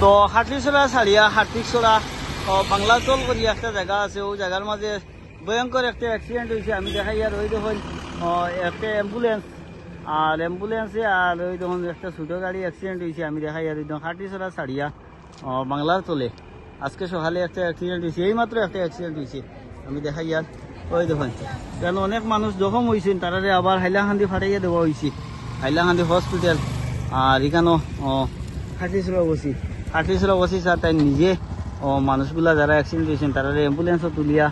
তো করি একটা জায়গা আছে ওই জায়গার মাঝে ভয়ঙ্কর একটা অ্যাক্সিডেন্ট হয়েছে আমি দেখাই আর ওই দেখুন একটা অ্যাম্বুলেন্স আর অ্যাম্বুলেন্সে আর ওই দেখুন একটা ছোটো গাড়ি অ্যাক্সিডেন্ট হয়েছে আমি দেখাই আর ওই দেখুন ছাড়িয়া আহ, বাংলার চলে। আজকে সকালে একটা অ্যাক্সিডেন্ট হয়েছে এইমাত্র একটা অ্যাক্সিডেন্ট হয়েছে আমি দেখাই আর ওই দেখুন। কেন অনেক মানুষ জখম হয়েছেন তারারে আবার হাইলাকান্দি ফাটাইয়া দেওয়া হয়েছে হাইলাকান্দি হসপিটাল আর এখানেও হাটলিছড়া বসি হাটলিছড়া বসি স্যার তাই নিজে মানুষগুলা যারা অ্যাক্সিডেন্ট হয়েছেন তারা অ্যাম্বুলেন্সও তুলিয়া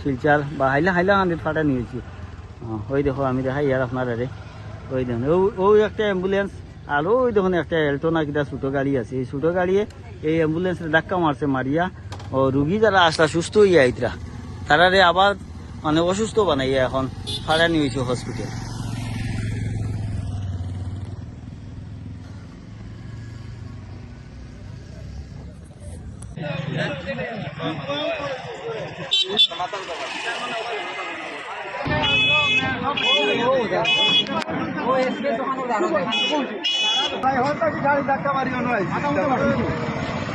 শিলচার বা হাইলা হাইলাকান্দিত ফাটা নিয়েছি। ওই দেখো আমি দেখাই আর আপনারা রে। ওই দেখুন ও- ওই একটা অ্যাম্বুলেন্স আর ওই দেখুন একটা এল্টো না কিটা ছোটো গাড়ি আছে। এই ছোটো গাড়িয়ে এই অ্যাম্বুলেন্সের ধাক্কা মারছে মারিয়া। ও রুগী যারা আসলা সুস্থ হইয়া আইতরা তারারে আবার মানে অসুস্থ বানাইয়া এখন ফাড়া নিয়েছে হসপিটাল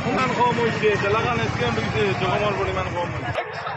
পরিমাণ কম হয়েছে তেলাগান স্ক্যান্ড হয়েছে জখমের পরিমাণ কম হয়েছে